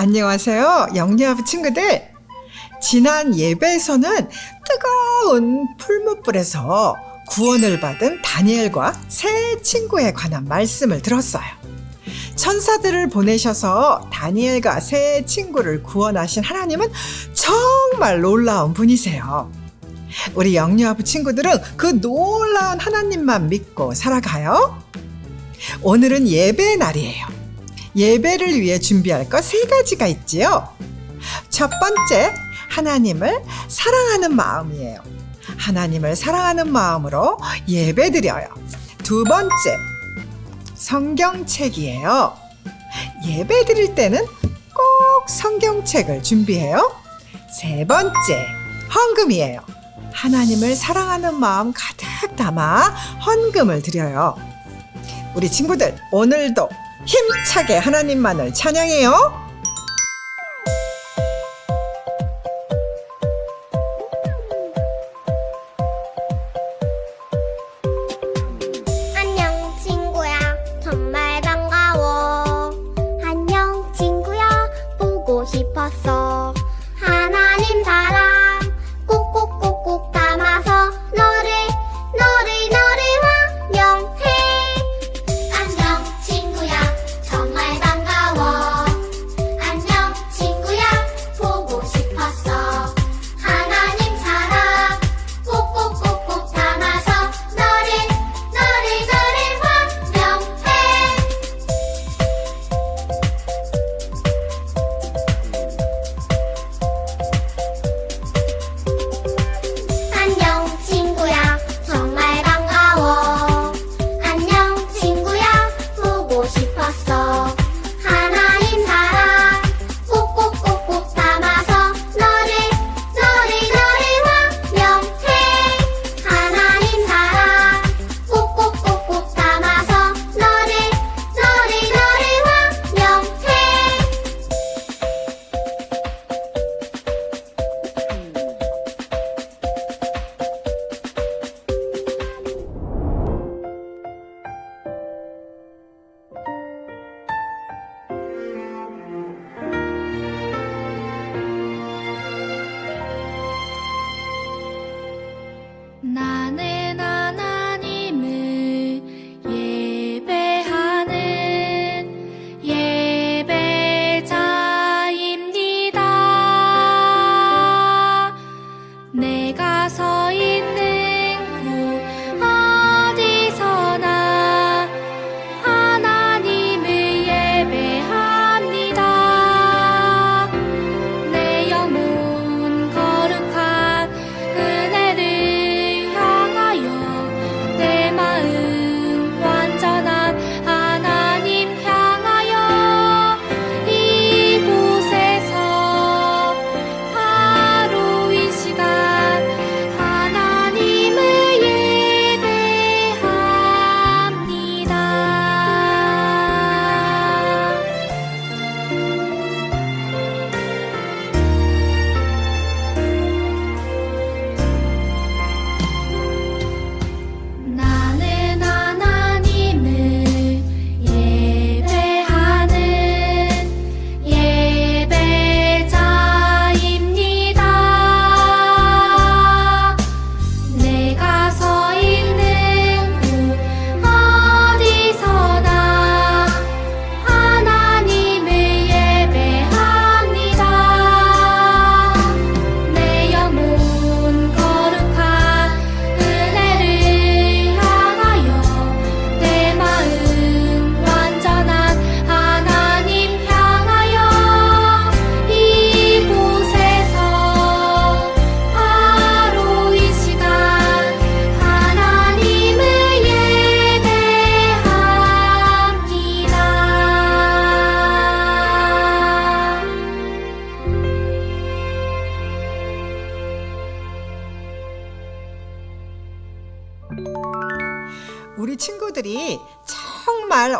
안녕하세요. 영리아부 친구들. 지난 예배에서는 뜨거운 풀무불에서 구원을 받은 다니엘과 세 친구에 관한 말씀을 들었어요. 천사들을 보내셔서 다니엘과 세 친구를 구원하신 하나님은 정말 놀라운 분이세요. 우리 영유아부 친구들은 그 놀라운 하나님만 믿고 살아가요. 오늘은 예배의 날이에요. 예배를 위해 준비할 것 세 가지가 있지요. 첫 번째, 하나님을 사랑하는 마음이에요. 하나님을 사랑하는 마음으로 예배 드려요. 두 번째, 성경책이에요. 예배 드릴 때는 꼭 성경책을 준비해요. 세 번째, 헌금이에요. 하나님을 사랑하는 마음 가득 담아 헌금을 드려요. 우리 친구들, 오늘도 힘차게 하나님만을 찬양해요.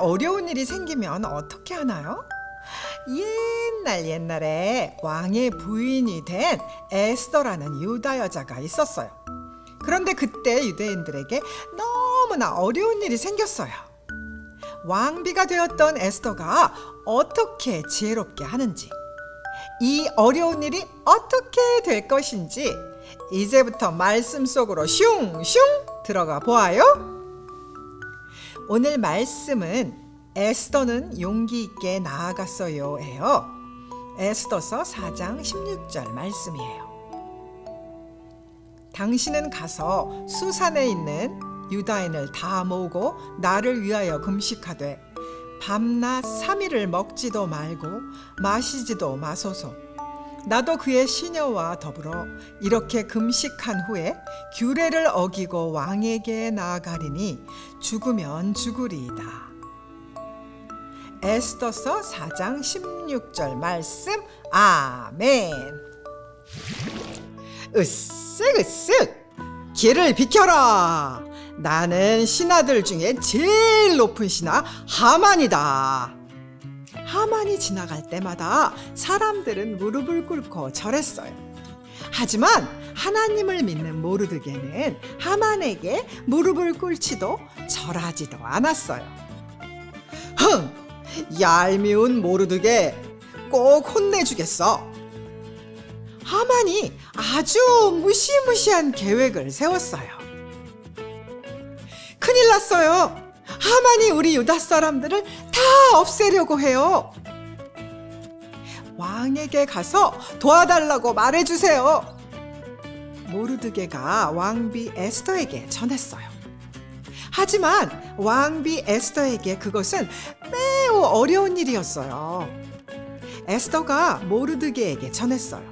어려운 일이 생기면 어떻게 하나요? 옛날 옛날에 왕의 부인이 된 에스더라는 유다 여자가 있었어요. 그런데 그때 유대인들에게 너무나 어려운 일이 생겼어요. 왕비가 되었던 에스더가 어떻게 지혜롭게 하는지 이 어려운 일이 어떻게 될 것인지 이제부터 말씀 속으로 슝슝 들어가 보아요. 오늘 말씀은 에스더는 용기 있게 나아갔어요예요. 에스더서 4장 16절 말씀이에요. 당신은 가서 수산에 있는 유다인을 다 모으고 나를 위하여 금식하되 밤낮 3일을 먹지도 말고 마시지도 마소서. 나도 그의 시녀와 더불어 이렇게 금식한 후에 규례를 어기고 왕에게 나아가리니 죽으면 죽으리이다. 에스더서 4장 16절 말씀 아멘. 으쓱 으쓱 길을 비켜라. 나는 신하들 중에 제일 높은 신하 하만이다. 하만이 지나갈 때마다 사람들은 무릎을 꿇고 절했어요. 하지만 하나님을 믿는 모르드게는 하만에게 무릎을 꿇지도 절하지도 않았어요. 흥! 얄미운 모르드게 꼭 혼내주겠어. 하만이 아주 무시무시한 계획을 세웠어요. 큰일 났어요. 하만이 우리 유다 사람들을 다 없애려고 해요. 왕에게 가서 도와달라고 말해주세요. 모르드게가 왕비 에스더에게 전했어요. 하지만 왕비 에스더에게 그것은 매우 어려운 일이었어요. 에스더가 모르드게에게 전했어요.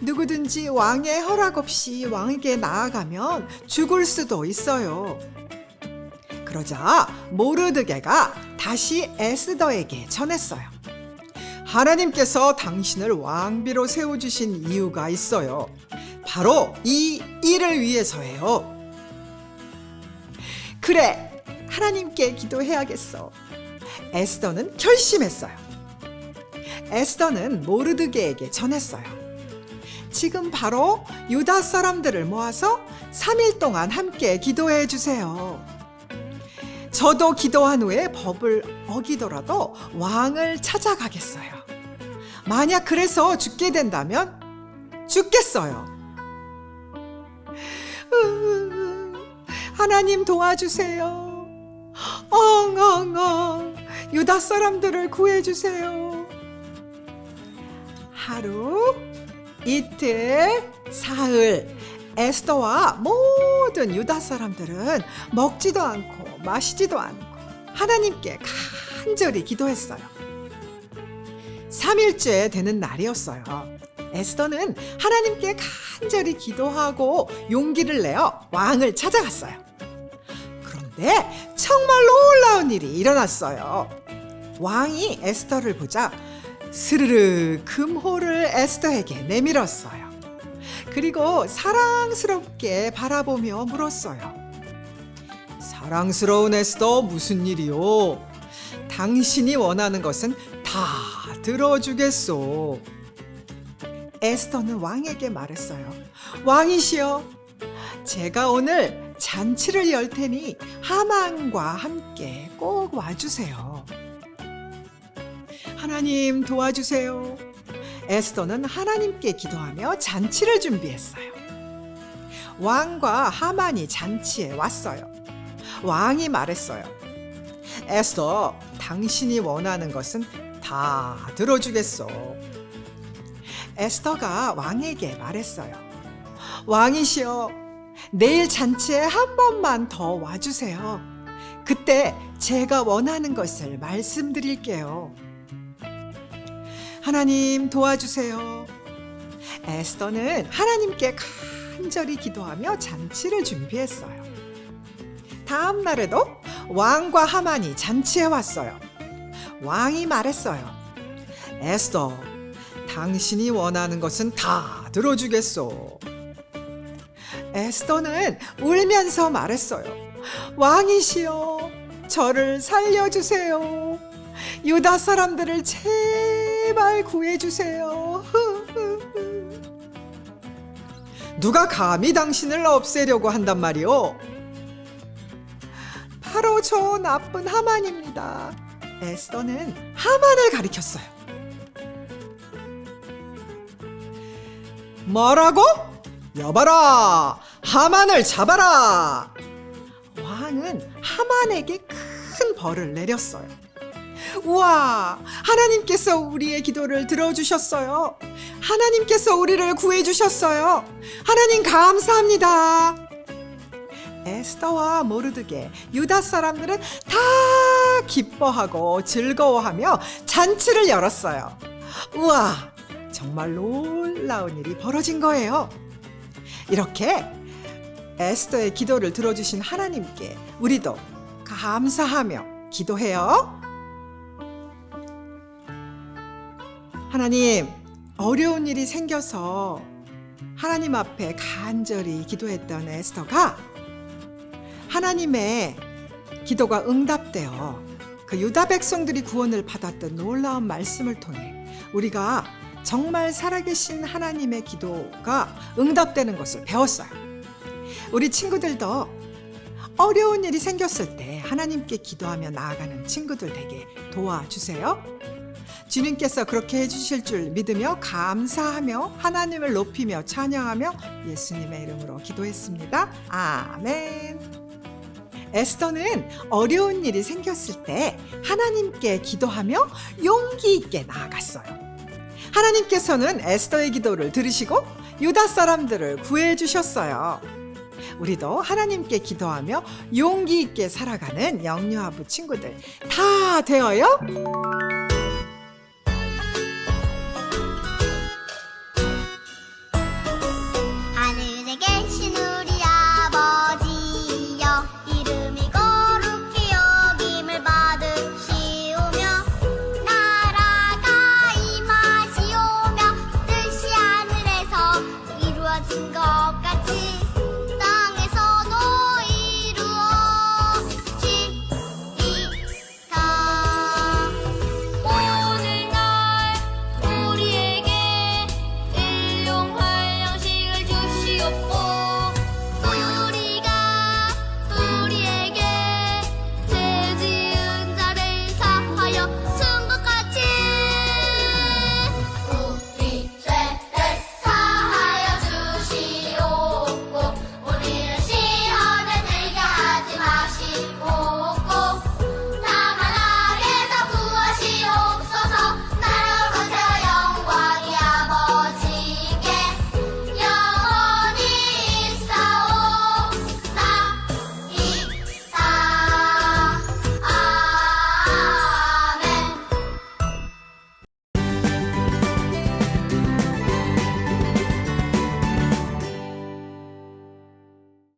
누구든지 왕의 허락 없이 왕에게 나아가면 죽을 수도 있어요. 그러자 모르드게가 다시 에스더에게 전했어요. 하나님께서 당신을 왕비로 세워주신 이유가 있어요. 바로 이 일을 위해서예요. 그래, 하나님께 기도해야겠어. 에스더는 결심했어요. 에스더는 모르드게에게 전했어요. 지금 바로 유다 사람들을 모아서 3일 동안 함께 기도해 주세요. 저도 기도한 후에 법을 어기더라도 왕을 찾아가겠어요. 만약 그래서 죽게 된다면 죽겠어요. 으, 하나님 도와주세요. 엉엉엉 유다 사람들을 구해주세요. 하루, 이틀, 사흘 에스더와 모든 유다 사람들은 먹지도 않고 마시지도 않고 하나님께 간절히 기도했어요. 3일째 되는 날이었어요. 에스더는 하나님께 간절히 기도하고 용기를 내어 왕을 찾아갔어요. 그런데 정말 놀라운 일이 일어났어요. 왕이 에스더를 보자 스르르 금호를 에스더에게 내밀었어요. 그리고 사랑스럽게 바라보며 물었어요. 사랑스러운 에스더 무슨 일이요? 당신이 원하는 것은 다 들어주겠소. 에스더는 왕에게 말했어요. 왕이시여, 제가 오늘 잔치를 열 테니 하만과 함께 꼭 와주세요. 하나님 도와주세요. 에스더는 하나님께 기도하며 잔치를 준비했어요. 왕과 하만이 잔치에 왔어요. 왕이 말했어요. 에스더, 당신이 원하는 것은 다 들어주겠소. 에스더가 왕에게 말했어요. 왕이시여, 내일 잔치에 한 번만 더 와주세요. 그때 제가 원하는 것을 말씀드릴게요. 하나님 도와주세요. 에스더는 하나님께 간절히 기도하며 잔치를 준비했어요. 다음 날에도 왕과 하만이 잔치에 왔어요. 왕이 말했어요. 에스더, 당신이 원하는 것은 다 들어주겠소. 에스더는 울면서 말했어요. 왕이시여, 저를 살려주세요. 유다 사람들을 제 발 구해주세요. 누가 감히 당신을 없애려고 한단 말이오? 바로 저 나쁜 하만입니다. 에스더는 하만을 가리켰어요. 뭐라고? 여봐라 하만을 잡아라 왕은 하만에게 큰 벌을 내렸어요 우와 하나님께서 우리의 기도를 들어주셨어요. 하나님께서 우리를 구해주셨어요. 하나님 감사합니다. 에스더와 모르드게 유다 사람들은 다 기뻐하고 즐거워하며 잔치를 열었어요. 우와 정말 놀라운 일이 벌어진 거예요. 이렇게 에스더의 기도를 들어주신 하나님께 우리도 감사하며 기도해요. 하나님, 어려운 일이 생겨서 하나님 앞에 간절히 기도했던 에스더가 하나님의 기도가 응답되어 그 유다 백성들이 구원을 받았던 놀라운 말씀을 통해 우리가 정말 살아계신 하나님의 기도가 응답되는 것을 배웠어요. 우리 친구들도 어려운 일이 생겼을 때 하나님께 기도하며 나아가는 친구들 되게 도와주세요. 주님께서 그렇게 해주실 줄 믿으며 감사하며 하나님을 높이며 찬양하며 예수님의 이름으로 기도했습니다. 아멘. 에스더는 어려운 일이 생겼을 때 하나님께 기도하며 용기 있게 나아갔어요. 하나님께서는 에스더의 기도를 들으시고 유다 사람들을 구해 주셨어요. 우리도 하나님께 기도하며 용기 있게 살아가는 영유아부 친구들 다 되어요.